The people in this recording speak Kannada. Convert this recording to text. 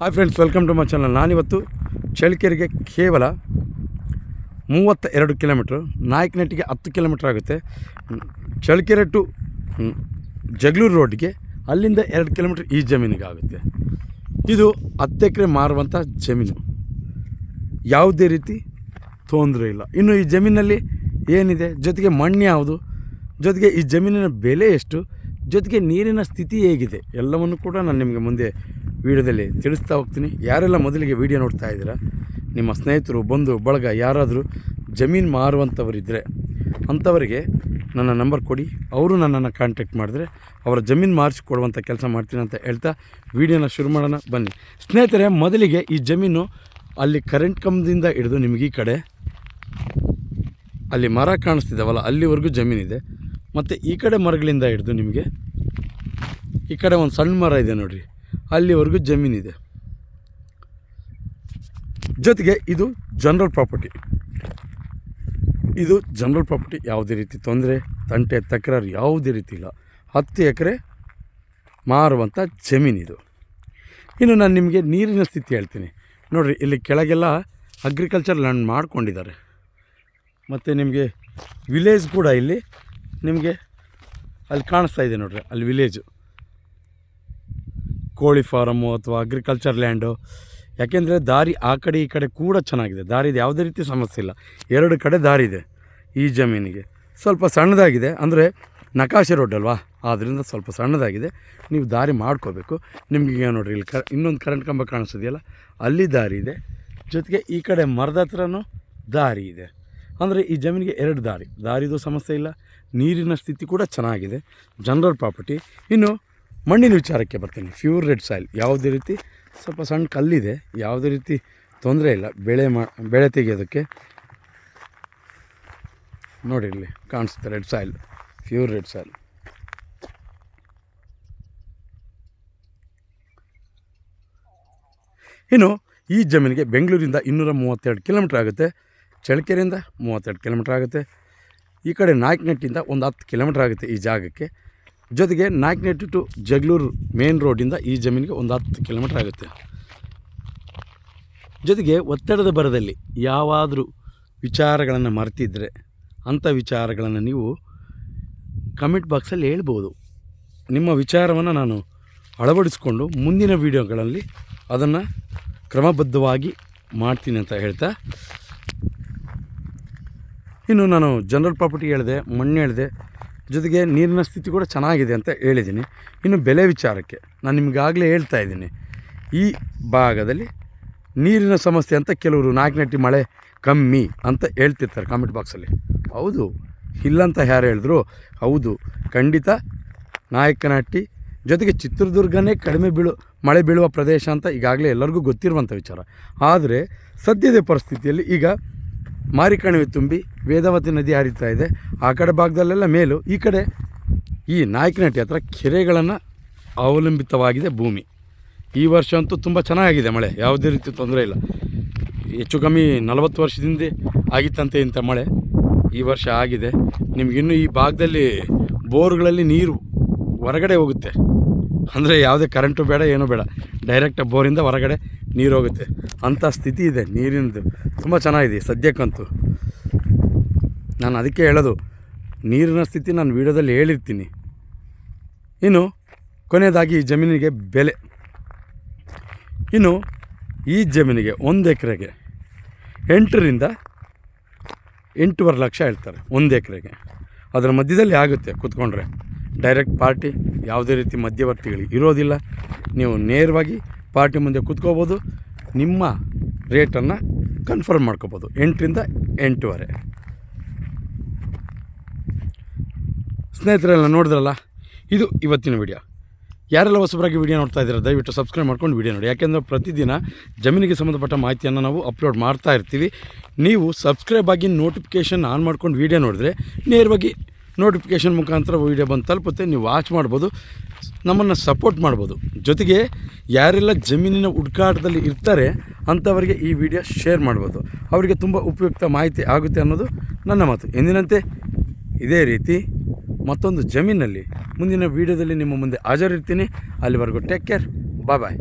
Hi friends welcome to my channel ನಾನಿವತ್ತು ಚಳ್ಳಕೆರೆಗೆ ಕೇವಲ ಮೂವತ್ತ ಎರಡು ಕಿಲೋಮೀಟ್ರ್ ನಾಯಕನಟ್ಟಿಗೆ ಹತ್ತು ಕಿಲೋಮೀಟ್ರ್ ಆಗುತ್ತೆ. ಚಳ್ಳಕೆರೆ ಟು ಜಗಳೂರು ರೋಡ್ಗೆ ಅಲ್ಲಿಂದ ಎರಡು ಕಿಲೋಮೀಟ್ರ್ ಈ ಜಮೀನಿಗೆ ಆಗುತ್ತೆ. ಇದು ಹತ್ತು ಎಕರೆ ಮಾರುವಂಥ ಜಮೀನು. ಯಾವುದೇ ರೀತಿ ತೊಂದರೆ ಇಲ್ಲ. ಇನ್ನು ಈ ಜಮೀನಲ್ಲಿ ಏನಿದೆ? ಜೊತೆಗೆ ಮಣ್ಣು ಯಾವುದು? ಜೊತೆಗೆ ಈ ಜಮೀನಿನ ಬೆಲೆ ಎಷ್ಟು? ಜೊತೆಗೆ ನೀರಿನ ಸ್ಥಿತಿ ಹೇಗಿದೆ? ಎಲ್ಲವನ್ನು ಕೂಡ ನಾನು ನಿಮಗೆ ಮುಂದೆ ವಿಡಿಯೋದಲ್ಲಿ ತಿಳಿಸ್ತಾ ಹೋಗ್ತೀನಿ. ಯಾರೆಲ್ಲ ಮೊದಲಿಗೆ ವಿಡಿಯೋ ನೋಡ್ತಾ ಇದ್ದೀರಾ, ನಿಮ್ಮ ಸ್ನೇಹಿತರು, ಬಂಧು, ಬಳಗ, ಯಾರಾದರೂ ಜಮೀನು ಮಾರುವಂಥವರಿದ್ದರೆ ಅಂಥವರಿಗೆ ನನ್ನ ನಂಬರ್ ಕೊಡಿ. ಅವರು ನನ್ನನ್ನು ಕಾಂಟ್ಯಾಕ್ಟ್ ಮಾಡಿದ್ರೆ ಅವರ ಜಮೀನು ಮಾರಿಸಿಕೊಡುವಂಥ ಕೆಲಸ ಮಾಡ್ತೀನಿ ಅಂತ ಹೇಳ್ತಾ ವಿಡಿಯೋನ ಶುರು ಮಾಡೋಣ. ಬನ್ನಿ. ಸ್ನೇಹಿತರೆ, ಮೊದಲಿಗೆ ಈ ಜಮೀನು ಅಲ್ಲಿ ಕರೆಂಟ್ ಕಂಬದಿಂದ ಹಿಡಿದು ನಿಮಗೆ ಈ ಕಡೆ ಅಲ್ಲಿ ಮರ ಕಾಣಿಸ್ತಿದ್ದಾವಲ್ಲ ಅಲ್ಲಿವರೆಗೂ ಜಮೀನಿದೆ. ಮತ್ತು ಈ ಕಡೆ ಮರಗಳಿಂದ ಹಿಡಿದು ನಿಮಗೆ ಈ ಕಡೆ ಒಂದು ಸಣ್ಣ ಮರ ಇದೆ ನೋಡ್ರಿ. ಅಲ್ಲಿವರೆಗೂ ಜಮೀನಿದೆ. ಜೊತೆಗೆ ಇದು ಜನರಲ್ ಪ್ರಾಪರ್ಟಿ. ಇದು ಜನರಲ್ ಪ್ರಾಪರ್ಟಿ ಯಾವುದೇ ರೀತಿ ತೊಂದರೆ, ತಂಟೆ, ತಕರಾರು ಯಾವುದೇ ರೀತಿ ಇಲ್ಲ. ಹತ್ತು ಎಕರೆ ಮಾರುವಂಥ ಜಮೀನಿದು ಇನ್ನು ನಾನು ನಿಮಗೆ ನೀರಿನ ಸ್ಥಿತಿ ಹೇಳ್ತೀನಿ. ನೋಡಿರಿ, ಇಲ್ಲಿ ಕೆಳಗೆಲ್ಲ ಅಗ್ರಿಕಲ್ಚರ್ ಲ್ಯಾಂಡ್ ಮಾಡ್ಕೊಂಡಿದ್ದಾರೆ. ಮತ್ತು ನಿಮಗೆ ವಿಲೇಜ್ ಕೂಡ ಇಲ್ಲಿ ನಿಮಗೆ ಅಲ್ಲಿ ಕಾಣಿಸ್ತಾ ಇದೆ ನೋಡಿರಿ, ಅಲ್ಲಿ ವಿಲೇಜು ಕೋಳಿ ಫಾರಮ್ಮು ಅಥವಾ ಅಗ್ರಿಕಲ್ಚರ್ ಲ್ಯಾಂಡು ಯಾಕೆಂದರೆ ದಾರಿ ಆ ಕಡೆ ಈ ಕಡೆ ಕೂಡ ಚೆನ್ನಾಗಿದೆ. ದಾರಿದು ಯಾವುದೇ ರೀತಿ ಸಮಸ್ಯೆ ಇಲ್ಲ. ಎರಡು ಕಡೆ ದಾರಿ ಇದೆ ಈ ಜಮೀನಿಗೆ. ಸ್ವಲ್ಪ ಸಣ್ಣದಾಗಿದೆ. ಅಂದರೆ ನಕಾಶೆ ರೋಡ್ ಅಲ್ವಾ? ಆದ್ದರಿಂದ ಸ್ವಲ್ಪ ಸಣ್ಣದಾಗಿದೆ. ನೀವು ದಾರಿ ಮಾಡ್ಕೋಬೇಕು. ನಿಮಗೆ ನೋಡಿರಿ, ಇಲ್ಲಿ ಕ, ಇನ್ನೊಂದು ಕರೆಂಟ್ ಕಂಬ ಕಾಣಿಸೋದಿಲ್ಲ ಅಲ್ಲಿ ದಾರಿ ಇದೆ. ಜೊತೆಗೆ ಈ ಕಡೆ ಮರದ ಹತ್ರನೂ ದಾರಿ ಇದೆ. ಅಂದರೆ ಈ ಜಮೀನಿಗೆ ಎರಡು ದಾರಿ. ದಾರಿದು ಸಮಸ್ಯೆ ಇಲ್ಲ. ನೀರಿನ ಸ್ಥಿತಿ ಕೂಡ ಚೆನ್ನಾಗಿದೆ. ಜನರಲ್ ಪ್ರಾಪರ್ಟಿ ಇನ್ನು ಮಣ್ಣಿನ ವಿಚಾರಕ್ಕೆ ಬರ್ತೀನಿ. ಪ್ಯೂರ್ ರೆಡ್ ಸಾಯಿಲ್ ಯಾವುದೇ ರೀತಿ ಸ್ವಲ್ಪ ಸಣ್ಣ ಕಲ್ಲಿದೆ. ಯಾವುದೇ ರೀತಿ ತೊಂದರೆ ಇಲ್ಲ. ಬೆಳೆ ಮಾ, ಬೆಳೆ ತೆಗೆಯೋದಕ್ಕೆ ನೋಡಿ ಇಲ್ಲಿ ಕಾಣಿಸುತ್ತೆ red soil pure red soil ಇನ್ನು ಈ ಜಮೀನಿಗೆ ಬೆಂಗಳೂರಿಂದ ಇನ್ನೂರ ಮೂವತ್ತೆರಡು ಕಿಲೋಮೀಟ್ರ್ ಆಗುತ್ತೆ. ಚಳ್ಳಕೆರೆಯಿಂದ ಮೂವತ್ತೆರಡು ಕಿಲೋಮೀಟ್ರ್ ಆಗುತ್ತೆ. ಈ ಕಡೆ ನಾಯಕನಟ್ಟಿಂದ ಒಂದು ಹತ್ತು ಕಿಲೋಮೀಟ್ರ್ ಆಗುತ್ತೆ ಈ ಜಾಗಕ್ಕೆ. ಜೊತೆಗೆ ನಾಯಕನಟ್ಟಿ ಟು ಜಗಳೂರು ಮೇನ್ ರೋಡಿಂದ ಈ ಜಮೀನಿಗೆ ಒಂದು ಹತ್ತು ಕಿಲೋಮೀಟ್ರ್ ಆಗುತ್ತೆ. ಜೊತೆಗೆ ಒತ್ತಡದ ಬರದಲ್ಲಿ ಯಾವಾದರೂ ವಿಚಾರಗಳನ್ನು ಮರೆತಿದ್ದರೆ ಅಂಥ ವಿಚಾರಗಳನ್ನು ನೀವು ಕಮೆಂಟ್ ಬಾಕ್ಸಲ್ಲಿ ಹೇಳ್ಬೋದು. ನಿಮ್ಮ ವಿಚಾರವನ್ನು ನಾನು ಅಳವಡಿಸಿಕೊಂಡು ಮುಂದಿನ ವಿಡಿಯೋಗಳಲ್ಲಿ ಅದನ್ನು ಕ್ರಮಬದ್ಧವಾಗಿ ಮಾಡ್ತೀನಿ ಅಂತ ಹೇಳ್ತಾ. ಇನ್ನು ನಾನು ಜನರಲ್ ಪ್ರಾಪರ್ಟಿ ಹೇಳಿದೆ, ಮಣ್ಣು ಹೇಳಿದೆ ಜೊತೆಗೆ ನೀರಿನ ಸ್ಥಿತಿ ಕೂಡ ಚೆನ್ನಾಗಿದೆ ಅಂತ ಹೇಳಿದ್ದೀನಿ. ಇನ್ನು ಬೆಲೆ ವಿಚಾರಕ್ಕೆ ನಾನು ನಿಮಗಾಗಲೇ ಹೇಳ್ತಾ ಇದ್ದೀನಿ. ಈ ಭಾಗದಲ್ಲಿ ನೀರಿನ ಸಮಸ್ಯೆ ಅಂತ ಕೆಲವರು ನಾಲ್ಕನಟ್ಟಿ ಮಳೆ ಕಮ್ಮಿ ಅಂತ ಹೇಳ್ತಿರ್ತಾರೆ ಕಾಮೆಂಟ್ ಬಾಕ್ಸಲ್ಲಿ ಹೌದು, ಇಲ್ಲಂತ ಯಾರು ಹೇಳಿದ್ರು? ಹೌದು, ಖಂಡಿತ ನಾಯಕನಹಟ್ಟಿ ಜೊತೆಗೆ ಚಿತ್ರದುರ್ಗನೇ ಕಡಿಮೆ ಬೀಳು, ಮಳೆ ಬೀಳುವ ಪ್ರದೇಶ ಅಂತ ಈಗಾಗಲೇ ಎಲ್ಲರಿಗೂ ಗೊತ್ತಿರುವಂಥ ವಿಚಾರ. ಆದರೆ ಸದ್ಯದ ಪರಿಸ್ಥಿತಿಯಲ್ಲಿ ಈಗ ಮಾರಿಕಣಿವೆ ತುಂಬಿ ವೇದಾವತಿ ನದಿ ಹರಿತಾ ಇದೆ. ಆ ಕಡೆ ಭಾಗದಲ್ಲೆಲ್ಲ ಮೇಲು. ಈ ಕಡೆ ಈ ನಾಯಕನಹಟ್ಟಿ ಹತ್ರ ಕೆರೆಗಳನ್ನು ಅವಲಂಬಿತವಾಗಿದೆ ಭೂಮಿ. ಈ ವರ್ಷ ಅಂತೂ ತುಂಬ ಚೆನ್ನಾಗಿದೆ ಮಳೆ. ಯಾವುದೇ ರೀತಿ ತೊಂದರೆ ಇಲ್ಲ. ಹೆಚ್ಚು ಕಮ್ಮಿ ನಲವತ್ತು ವರ್ಷದಿಂದ ಆಗಿತ್ತಂತೆ ಇಂಥ ಮಳೆ. ಈ ವರ್ಷ ಆಗಿದೆ. ನಿಮಗಿನ್ನೂ ಈ ಭಾಗದಲ್ಲಿ ಬೋರ್ಗಳಲ್ಲಿ ನೀರು ಹೊರಗಡೆ ಹೋಗುತ್ತೆ. ಅಂದರೆ ಯಾವುದೇ ಕರೆಂಟು ಬೇಡ, ಏನೂ ಬೇಡ. ಡೈರೆಕ್ಟ್ ಬೋರಿಂದ ಹೊರಗಡೆ ನೀರು ಹೋಗುತ್ತೆ. ಅಂಥ ಸ್ಥಿತಿ ಇದೆ. ನೀರಿನದು ತುಂಬ ಚೆನ್ನಾಗಿದೆ ಸದ್ಯಕ್ಕಂತೂ. ನಾನು ಅದಕ್ಕೆ ಹೇಳೋದು, ನೀರಿನ ಸ್ಥಿತಿ ನಾನು ವೀಡಿಯೋದಲ್ಲಿ ಹೇಳಿರ್ತೀನಿ. ಇನ್ನು, ಕೊನೆಯದಾಗಿ ಈ ಜಮೀನಿಗೆ ಬೆಲೆ. ಇನ್ನು, ಈ ಜಮೀನಿಗೆ ಒಂದು ಎಕರೆಗೆ ಎಂಟರಿಂದ ಎಂಟೂವರೆ ಲಕ್ಷ ಹೇಳ್ತಾರೆ, ಒಂದು ಎಕರೆಗೆ. ಅದರ ಮಧ್ಯದಲ್ಲಿ ಆಗುತ್ತೆ, ಕೂತ್ಕೊಂಡ್ರೆ. ಡೈರೆಕ್ಟ್ ಪಾರ್ಟಿ ಯಾವುದೇ ರೀತಿ ಮಧ್ಯವರ್ತಿಗಳಿಗೆ ಇರೋದಿಲ್ಲ. ನೀವು ನೇರವಾಗಿ ಪಾರ್ಟಿ ಮುಂದೆ ಕೂತ್ಕೋಬೋದು, ನಿಮ್ಮ ರೇಟನ್ನು ಕನ್ಫರ್ಮ್ ಮಾಡ್ಕೋಬೋದು, ಎಂಟರಿಂದ ಎಂಟೂವರೆ. ಸ್ನೇಹಿತರೆಲ್ಲ ನೋಡಿದ್ರಲ್ಲ? ಇದು ಇವತ್ತಿನ ವಿಡಿಯೋ ಯಾರೆಲ್ಲ ಹೊಸಬರಾಗಿ ವಿಡಿಯೋ ನೋಡ್ತಾ ಇದ್ದೀರಾ, ದಯವಿಟ್ಟು ಸಬ್ಸ್ಕ್ರೈಬ್ ಮಾಡ್ಕೊಂಡು ವಿಡಿಯೋ ನೋಡಿ. ಯಾಕೆಂದರೆ ಪ್ರತಿದಿನ ಜಮೀನಿಗೆ ಸಂಬಂಧಪಟ್ಟ ಮಾಹಿತಿಯನ್ನು ನಾವು ಅಪ್ಲೋಡ್ ಮಾಡ್ತಾ ಇರ್ತೀವಿ. ನೀವು ಸಬ್ಸ್ಕ್ರೈಬ್ ಆಗಿ ನೋಟಿಫಿಕೇಷನ್ ಆನ್ ಮಾಡ್ಕೊಂಡು ವಿಡಿಯೋ ನೋಡಿದ್ರೆ ನೇರವಾಗಿ ನೋಟಿಫಿಕೇಷನ್ ಮುಖಾಂತರ ವಿಡಿಯೋ ಬಂದು ತಲುಪುತ್ತೆ. ನೀವು ವಾಚ್ ಮಾಡ್ಬೋದು, ನಮ್ಮನ್ನು ಸಪೋರ್ಟ್ ಮಾಡ್ಬೋದು. ಜೊತೆಗೆ ಯಾರೆಲ್ಲ ಜಮೀನಿನ ಹುಡುಕಾಟದಲ್ಲಿ ಇರ್ತಾರೆ, ಅಂಥವರಿಗೆ ಈ ವಿಡಿಯೋ ಶೇರ್ ಮಾಡ್ಬೋದು. ಅವರಿಗೆ ತುಂಬ ಉಪಯುಕ್ತ ಮಾಹಿತಿ ಆಗುತ್ತೆ ಅನ್ನೋದು ನನ್ನ ಮಾತು. ಎಂದಿನಂತೆ, ಇದೇ ರೀತಿ ಮತ್ತೊಂದು ಜಮೀನಲ್ಲಿ ಮುಂದಿನ ವೀಡಿಯೋದಲ್ಲಿ ನಿಮ್ಮ ಮುಂದೆ ಹಾಜರಿರ್ತೀನಿ. ಅಲ್ಲಿವರೆಗೂ ಟೇಕ್ ಕೇರ್ ಬಾಯ್ ಬಾಯ್